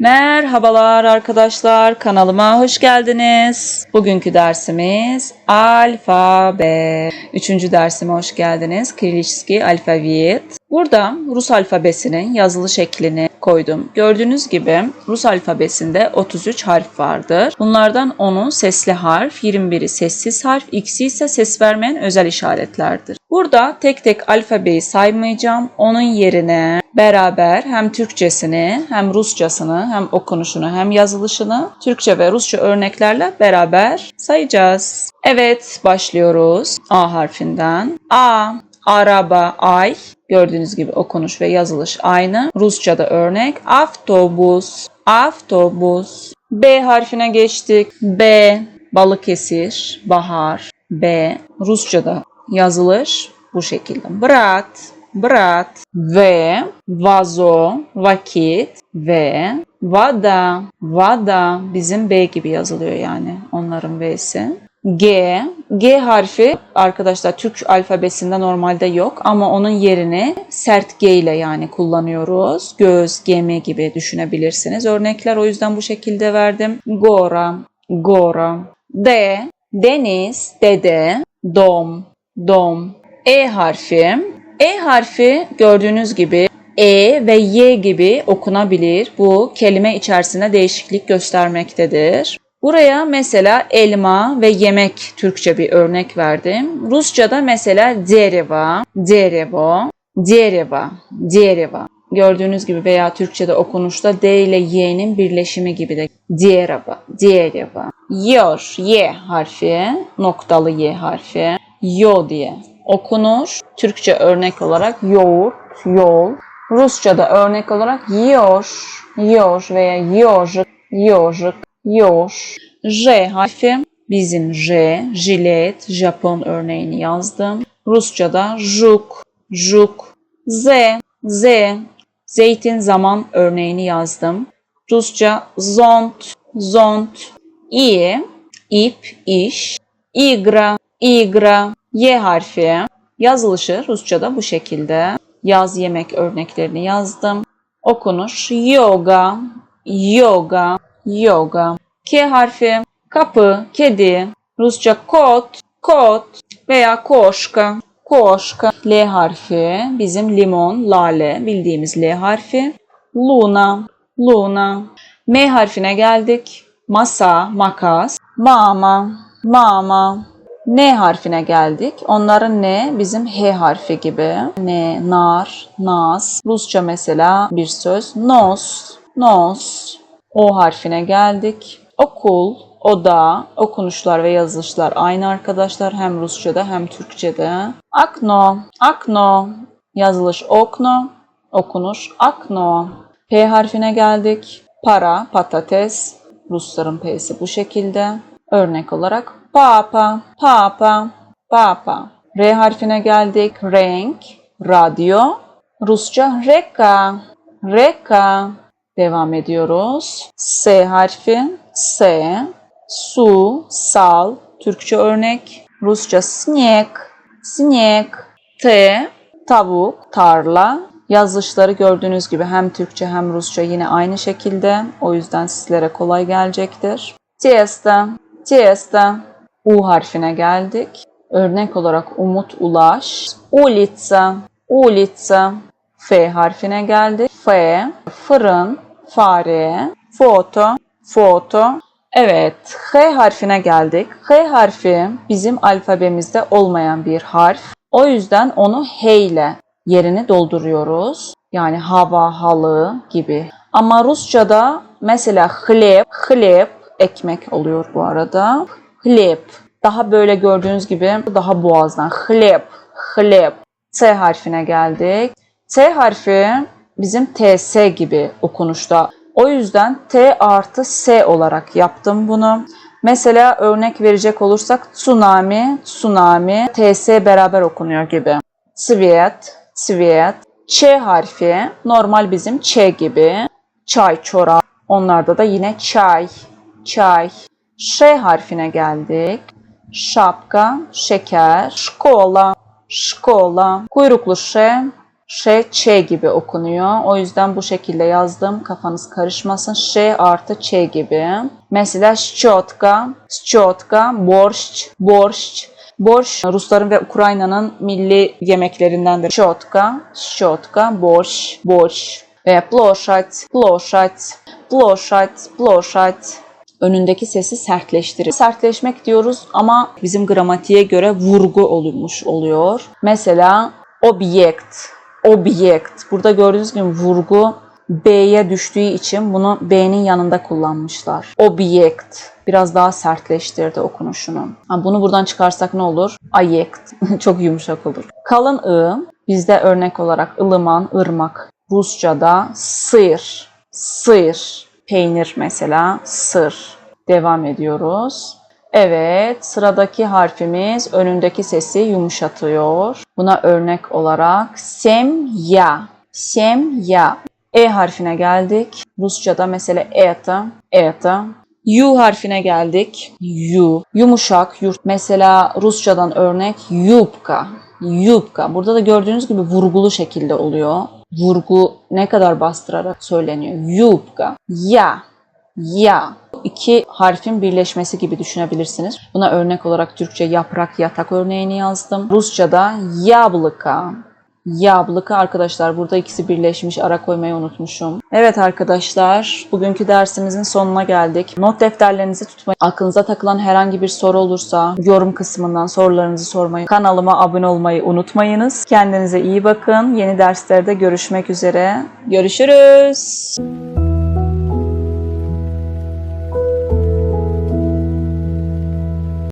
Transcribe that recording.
Merhabalar arkadaşlar kanalıma hoş geldiniz. Bugünkü dersimiz alfabe. Üçüncü dersime hoş geldiniz. Kirillski alfabet. Burada Rus alfabesinin yazılı şeklini koydum. Gördüğünüz gibi Rus alfabesinde 33 harf vardır. Bunlardan 10'u sesli harf, 21'i sessiz harf, ikisi ise ses vermeyen özel işaretlerdir. Burada tek tek alfabeyi saymayacağım. Onun yerine beraber hem Türkçesini hem Rusçasını hem okunuşunu hem yazılışını Türkçe ve Rusça örneklerle beraber sayacağız. Evet başlıyoruz A harfinden. A, araba, ay. Gördüğünüz gibi okunuş ve yazılış aynı. Rusça'da örnek. Avtobus, avtobus. B harfine geçtik. B, Balıkesir, bahar. B, Rusça'da yazılış bu şekilde. Brat, brat ve vazo, vakit ve vada, vada bizim B gibi yazılıyor yani onların V'si. G, G harfi arkadaşlar Türk alfabesinde normalde yok ama onun yerini sert G ile yani kullanıyoruz. Göz, gemi gibi düşünebilirsiniz. Örnekler o yüzden bu şekilde verdim. Gora, gora. D, deniz, dede, dom, dom. E harfi. E harfi gördüğünüz gibi E ve Y gibi okunabilir. Bu kelime içerisinde değişiklik göstermektedir. Buraya mesela elma ve yemek Türkçe bir örnek verdim. Rusça'da mesela dereva, derevo, dereva, dereva. Gördüğünüz gibi veya Türkçe'de okunuşta D ile Y'nin birleşimi gibi de dereva, dereva. Yor, Y harfi, noktalı Y harfi, yo diye okunur. Türkçe örnek olarak yoğurt, yol. Rusça'da örnek olarak yor, yor veya yojik, yojik, yor. J harfi bizim J, jilet, Japon örneğini yazdım. Rusça'da juk, juk. Z, Z, zeytin zaman örneğini yazdım. Rusça zont, zont. İ, ip, iş. İgra, igra. Y harfi. Yazılışı Rusça'da bu şekilde. Yaz yemek örneklerini yazdım. Okunuş yoga, yoga, yoga. K harfi. Kapı, kedi. Rusça kot, kot veya koşka, koşka. L harfi. Bizim limon, lale bildiğimiz L harfi. Luna, luna. M harfine geldik. Masa, makas. Mama, mama. N harfine geldik. Onların ne? Bizim H harfi gibi. Ne, nar, naz. Rusça mesela bir söz. Nos, nos. O harfine geldik. Okul, oda, okunuşlar ve yazılışlar aynı arkadaşlar. Hem Rusça'da hem Türkçe'de. Akno, akno. Yazılış okno, okunuş akno. P harfine geldik. Para, patates. Rusların P'si bu şekilde. Örnek olarak papa, papa, papa. R harfine geldik. Renk, radyo. Rusça reka, reka. Devam ediyoruz. S harfi, S. Su, sal. Türkçe örnek. Rusça sneg, sneg. T, tavuk, tarla. Yazılışları gördüğünüz gibi hem Türkçe hem Rusça yine aynı şekilde. O yüzden sizlere kolay gelecektir. Testa, testa. U harfine geldik. Örnek olarak Umut Ulaş. Ulica, ulica. F harfine geldik. F, fırın, fare, foto, foto. Evet, H harfine geldik. H harfi bizim alfabemizde olmayan bir harf. O yüzden onu H ile yerini dolduruyoruz. Yani hava, halı gibi. Ama Rusça'da mesela hleb, hleb ekmek oluyor bu arada. Hleb. Daha böyle gördüğünüz gibi daha boğazdan. Hleb, hleb. T harfine geldik. T harfi bizim TS gibi okunuşta. O yüzden T artı S olarak yaptım bunu. Mesela örnek verecek olursak tsunami, tsunami, TS beraber okunuyor gibi. Sviet, sviet. Ç harfi normal bizim Ç gibi. Çay, çorap. Onlarda da yine çay, çay. Ş harfine geldik. Şapka, şeker, şkola, şkola. Kuyruklu Ş, Ş, Ç gibi okunuyor. O yüzden bu şekilde yazdım. Kafanız karışmasın. Ş artı Ç gibi. Mesela şçotka, şçotka, borş, borş. Borş Rusların ve Ukrayna'nın milli yemeklerindendir. Şotka, şotka, borş, borş. Ve ploşat, ploşat, ploşat, ploşat önündeki sesi sertleştirir. Sertleşmek diyoruz ama bizim gramatiğe göre vurgu olmuş oluyor. Mesela objekt, objekt. Burada gördüğünüz gibi vurgu B'ye düştüğü için bunu B'nin yanında kullanmışlar. Objekt. Biraz daha sertleştirdi okunuşunu. Bunu buradan çıkarsak ne olur? Ayekt. Çok yumuşak olur. Kalın ı bizde örnek olarak ılıman, ırmak. Rusça'da sır, sır. Peynir mesela sır. Devam ediyoruz. Evet, sıradaki harfimiz önündeki sesi yumuşatıyor. Buna örnek olarak semya, semya. E harfine geldik. Rusça'da mesela eta, eta. U harfine geldik. U. Yumuşak, yurt. Mesela Rusçadan örnek yupka, yupka. Burada da gördüğünüz gibi vurgulu şekilde oluyor. Vurgu ne kadar bastırarak söyleniyor. Yupka. Ya. Ya. İki harfin birleşmesi gibi düşünebilirsiniz. Buna örnek olarak Türkçe yaprak, yatak örneğini yazdım. Rusça'da yablıka. Yablıka arkadaşlar burada ikisi birleşmiş ara koymayı unutmuşum. Evet arkadaşlar bugünkü dersimizin sonuna geldik. Not defterlerinizi tutmayı, aklınıza takılan herhangi bir soru olursa yorum kısmından sorularınızı sormayı, kanalıma abone olmayı unutmayınız. Kendinize iyi bakın. Yeni derslerde görüşmek üzere. Görüşürüz.